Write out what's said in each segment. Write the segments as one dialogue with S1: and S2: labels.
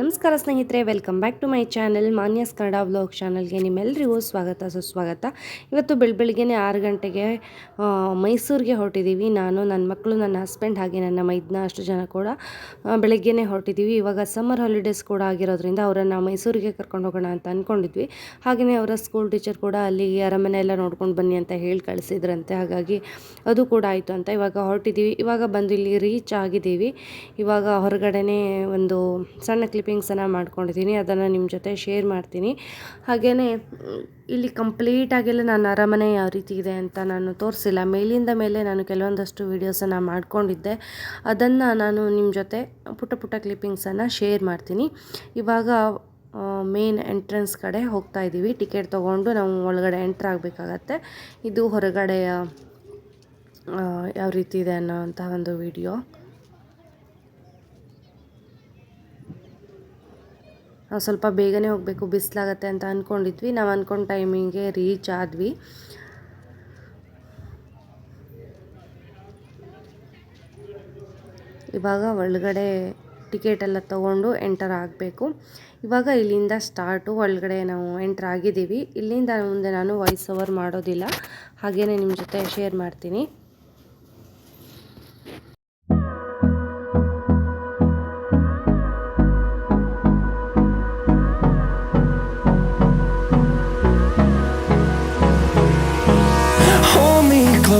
S1: ನಮಸ್ಕಾರ ಸ್ನೇಹಿತರೆ welcome back to my channel Manya's Kannada vlog ಚಾನಲ್ಗೆ ನಿಮ್ಮೆಲ್ಲರಿಗೂ ಸ್ವಾಗತ, ಸುಸ್ವಾಗತ. ಇವತ್ತು ಬೆಳಬೆಳಗ್ಗೆನೇ ಆರು ಗಂಟೆಗೆ ಮೈಸೂರಿಗೆ ಹೊರಟಿದ್ದೀವಿ ನಾನು ನನ್ನ ಮಕ್ಕಳು ನನ್ನ ಹಸ್ಬೆಂಡ್ ಹಾಗೆ ನನ್ನ ಮೈದ್ನ ಅಷ್ಟು ಜನ ಕೂಡ ಬೆಳಗ್ಗೆನೇ ಹೊರಟಿದ್ದೀವಿ ಇವಾಗ ಸಮ್ಮರ್ ಹಾಲಿಡೇಸ್ ಕೂಡ ಆಗಿರೋದ್ರಿಂದ ಅವರನ್ನು ಮೈಸೂರಿಗೆ ಕರ್ಕೊಂಡು ಹೋಗೋಣ ಅಂತ ಅಂದ್ಕೊಂಡಿದ್ವಿ ಹಾಗೆಯೇ ಅವರ ಸ್ಕೂಲ್ ಟೀಚರ್ ಕೂಡ ಅಲ್ಲಿ ಅರಮನೆ ಎಲ್ಲ ನೋಡ್ಕೊಂಡು ಬನ್ನಿ ಅಂತ ಹೇಳಿ ಕಳಿಸಿದ್ರಂತೆ. ಹಾಗಾಗಿ ಅದು ಕೂಡ ಆಯಿತು ಅಂತ ಇವಾಗ ಹೊರಟಿದ್ದೀವಿ ಇವಾಗ ಬಂದು ಇಲ್ಲಿ ರೀಚ್ ಆಗಿದ್ದೀವಿ. ಇವಾಗ ಹೊರಗಡೆನೇ ಒಂದು ಸಣ್ಣ ಕ್ಲಿಪ್ಪಿಂಗ್ಸನ್ನು ಮಾಡ್ಕೊಂಡಿದ್ದೀನಿ, ಅದನ್ನು ನಿಮ್ಮ ಜೊತೆ ಶೇರ್ ಮಾಡ್ತೀನಿ. ಹಾಗೆಯೇ, ಇಲ್ಲಿ ಕಂಪ್ಲೀಟಾಗೆಲ್ಲ ನಾನು ಅರಮನೆ ಯಾವ ರೀತಿ ಇದೆ ಅಂತ ನಾನು ತೋರಿಸಿಲ್ಲ. ಮೇಲಿಂದ ಮೇಲೆ ನಾನು ಕೆಲವೊಂದಷ್ಟು ವೀಡಿಯೋಸನ್ನು ಮಾಡ್ಕೊಂಡಿದ್ದೆ. ಅದನ್ನು ನಾನು ನಿಮ್ಮ ಜೊತೆ ಪುಟ್ಟ ಪುಟ್ಟ ಕ್ಲಿಪ್ಪಿಂಗ್ಸನ್ನು ಶೇರ್ ಮಾಡ್ತೀನಿ. ಇವಾಗ ಮೇನ್ ಎಂಟ್ರೆನ್ಸ್ ಕಡೆ ಹೋಗ್ತಾ ಇದ್ದೀವಿ. ಟಿಕೆಟ್ ತೊಗೊಂಡು ನಾವು ಒಳಗಡೆ ಎಂಟ್ರ್ ಆಗಬೇಕಾಗತ್ತೆ. ಇದು ಹೊರಗಡೆಯ ಯಾವ ರೀತಿ ಇದೆ ಅನ್ನೋವಂಥ ಒಂದು ವಿಡಿಯೋ. ನಾವು ಸ್ವಲ್ಪ ಬೇಗನೆ ಹೋಗಬೇಕು, ಬಿಸಿಲಾಗತ್ತೆ ಅಂತ ಅಂದ್ಕೊಂಡಿದ್ವಿ ನಾವು ಅಂದ್ಕೊಂಡು ಟೈಮಿಂಗ್ಗೆ ರೀಚ್ ಆದ್ವಿ. ಇವಾಗ ಒಳಗಡೆ ಟಿಕೆಟ್ ಎಲ್ಲ ತೊಗೊಂಡು ಎಂಟರ್ ಆಗಬೇಕು. ಇವಾಗ ಇಲ್ಲಿಂದ ಸ್ಟಾರ್ಟು ಒಳಗಡೆ ನಾವು ಎಂಟ್ರ್ ಆಗಿದ್ದೀವಿ. ಇಲ್ಲಿಂದ ಮುಂದೆ ನಾನು ವಾಯ್ಸ್ ಓವರ್ ಮಾಡೋದಿಲ್ಲ. ಹಾಗೆಯೇ ನಿಮ್ಮ ಜೊತೆ ಶೇರ್ ಮಾಡ್ತೀನಿ.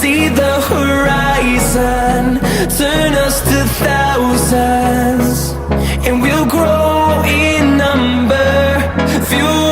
S2: see the horizon, turn us to thousands. And we'll grow in number, fueled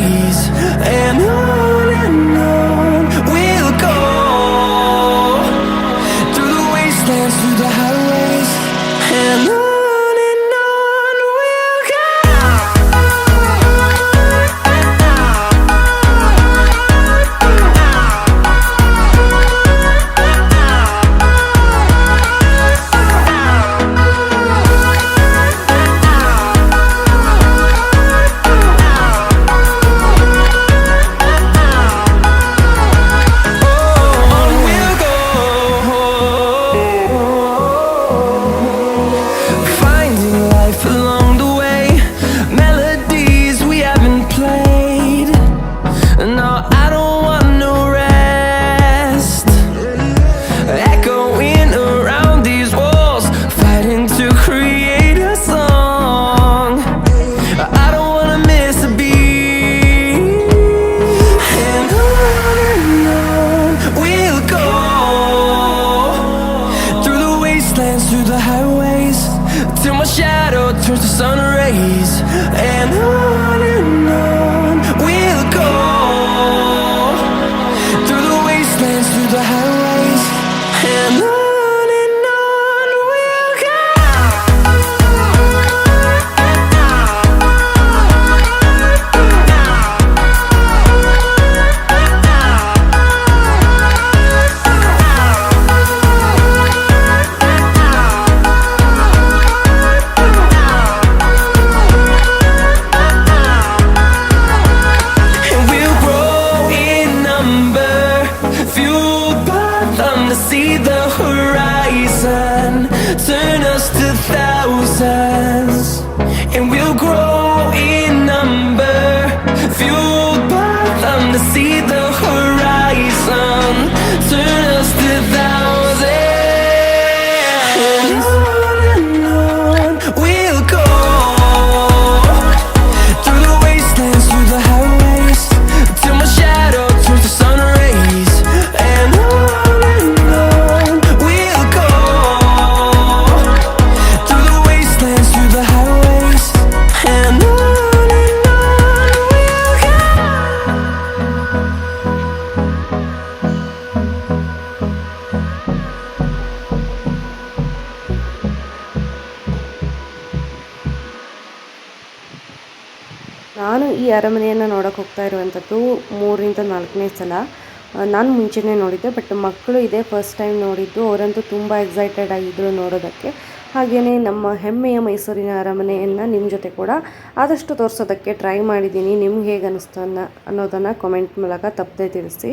S2: days. And I
S1: ಅರಮನೆಯನ್ನು ನೋಡೋಕೆ ಹೋಗ್ತಾ ಇರುವಂಥದ್ದು ಮೂರರಿಂದ ನಾಲ್ಕನೇ ಸಲ. ನಾನು ಮುಂಚೆನೇ ನೋಡಿದ್ದೆ, ಬಟ್ ಮಕ್ಕಳು ಇದೇ ಫಸ್ಟ್ ಟೈಮ್ ನೋಡಿದ್ದು, ಅವರಂತೂ ತುಂಬ ಎಕ್ಸೈಟೆಡ್ ಆಗಿದ್ದರು ನೋಡೋದಕ್ಕೆ. ಹಾಗೆಯೇ ನಮ್ಮ ಹೆಮ್ಮೆಯ ಮೈಸೂರಿನ ಅರಮನೆಯನ್ನು ನಿಮ್ಮ ಜೊತೆ ಕೂಡ ಆದಷ್ಟು ತೋರಿಸೋದಕ್ಕೆ ಟ್ರೈ ಮಾಡಿದ್ದೀನಿ. ನಿಮ್ಗೆ ಹೇಗೆ ಅನ್ನಿಸ್ತು ಅನ್ನೋ, ಅನ್ನೋದನ್ನು ಕಾಮೆಂಟ್ ಮೂಲಕ ತಪ್ಪದೆ ತಿಳಿಸಿ.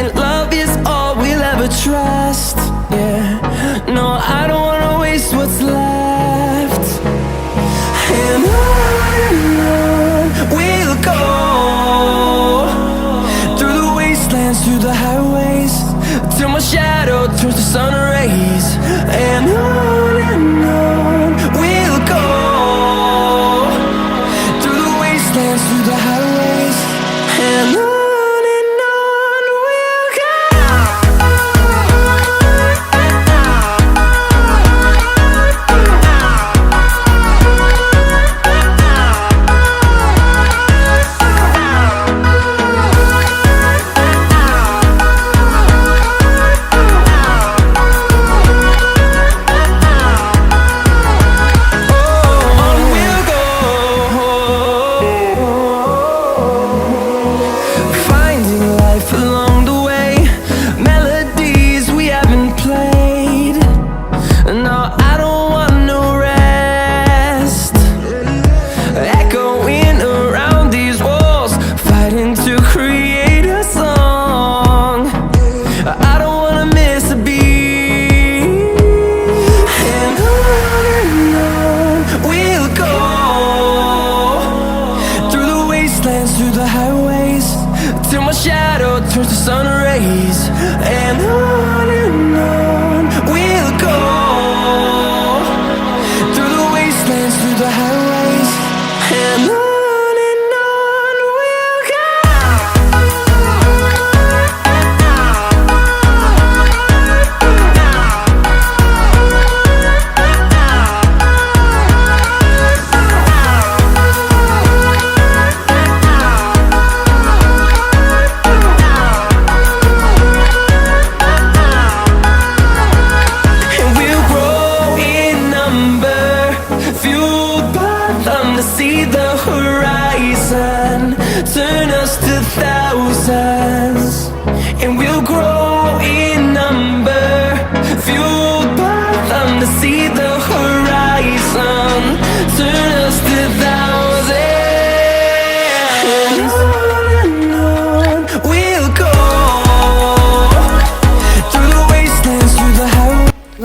S2: and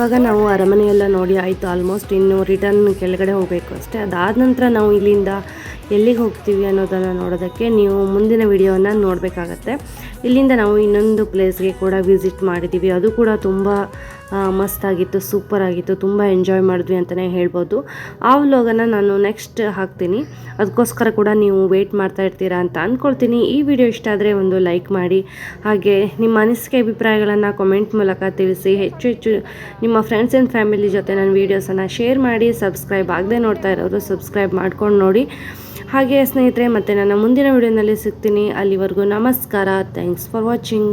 S1: ಇವಾಗ ನಾವು ಅರಮನೆಯೆಲ್ಲ ನೋಡಿ ಆಯಿತು ಆಲ್ಮೋಸ್ಟ್ ಇನ್ನು ರಿಟರ್ನ್ ಕೆಳಗಡೆ ಹೋಗಬೇಕು ಅಷ್ಟೇ. ಅದಾದ ನಂತರ ನಾವು ಇಲ್ಲಿಂದ ಎಲ್ಲಿಗೆ ಹೋಗ್ತೀವಿ ಅನ್ನೋದನ್ನು ನೋಡೋದಕ್ಕೆ ನೀವು ಮುಂದಿನ ವಿಡಿಯೋನ ನೋಡಬೇಕಾಗತ್ತೆ. ಇಲ್ಲಿಂದ ನಾವು ಇನ್ನೊಂದು ಪ್ಲೇಸ್ಗೆ ಕೂಡ ವಿಸಿಟ್ ಮಾಡಿದ್ದೀವಿ. ಅದು ಕೂಡ ತುಂಬ ಮಸ್ತಾಗಿತ್ತು ಸೂಪರ್ ಆಗಿತ್ತು, ತುಂಬ ಎಂಜಾಯ್ ಮಾಡಿದ್ವಿ ಅಂತಲೇ ಹೇಳ್ಬೋದು. ಆ ವ್ಲಾಗನ್ನು ನಾನು ನೆಕ್ಸ್ಟ್ ಹಾಕ್ತೀನಿ. ಅದಕ್ಕೋಸ್ಕರ ಕೂಡ ನೀವು ವೆಯ್ಟ್ ಮಾಡ್ತಾ ಇರ್ತೀರಾ ಅಂತ ಅಂದ್ಕೊಳ್ತೀನಿ ಈ ವಿಡಿಯೋ ಇಷ್ಟ ಆದರೆ ಒಂದು ಲೈಕ್ ಮಾಡಿ. ಹಾಗೆ ನಿಮ್ಮ ಅನಿಸಿಕೆ ಅಭಿಪ್ರಾಯಗಳನ್ನು ಕಮೆಂಟ್ ಮೂಲಕ ತಿಳಿಸಿ. ಹೆಚ್ಚು ಹೆಚ್ಚು ನಿಮ್ಮ ಫ್ರೆಂಡ್ಸ್ ಆ್ಯಂಡ್ ಫ್ಯಾಮಿಲಿ ಜೊತೆ ನನ್ನ ವೀಡಿಯೋಸನ್ನು ಶೇರ್ ಮಾಡಿ ಸಬ್ಸ್ಕ್ರೈಬ್ ಆಗದೆ ನೋಡ್ತಾ ಇರೋರು ಸಬ್ಸ್ಕ್ರೈಬ್ ಮಾಡ್ಕೊಂಡು ನೋಡಿ. ಹಾಗೆ ಸ್ನೇಹಿತರೆ, ಮತ್ತೆ ನನ್ನ ಮುಂದಿನ ವಿಡಿಯೋನಲ್ಲಿ ಸಿಗ್ತೀನಿ. ಅಲ್ಲಿವರೆಗೂ ನಮಸ್ಕಾರ. Thanks for watching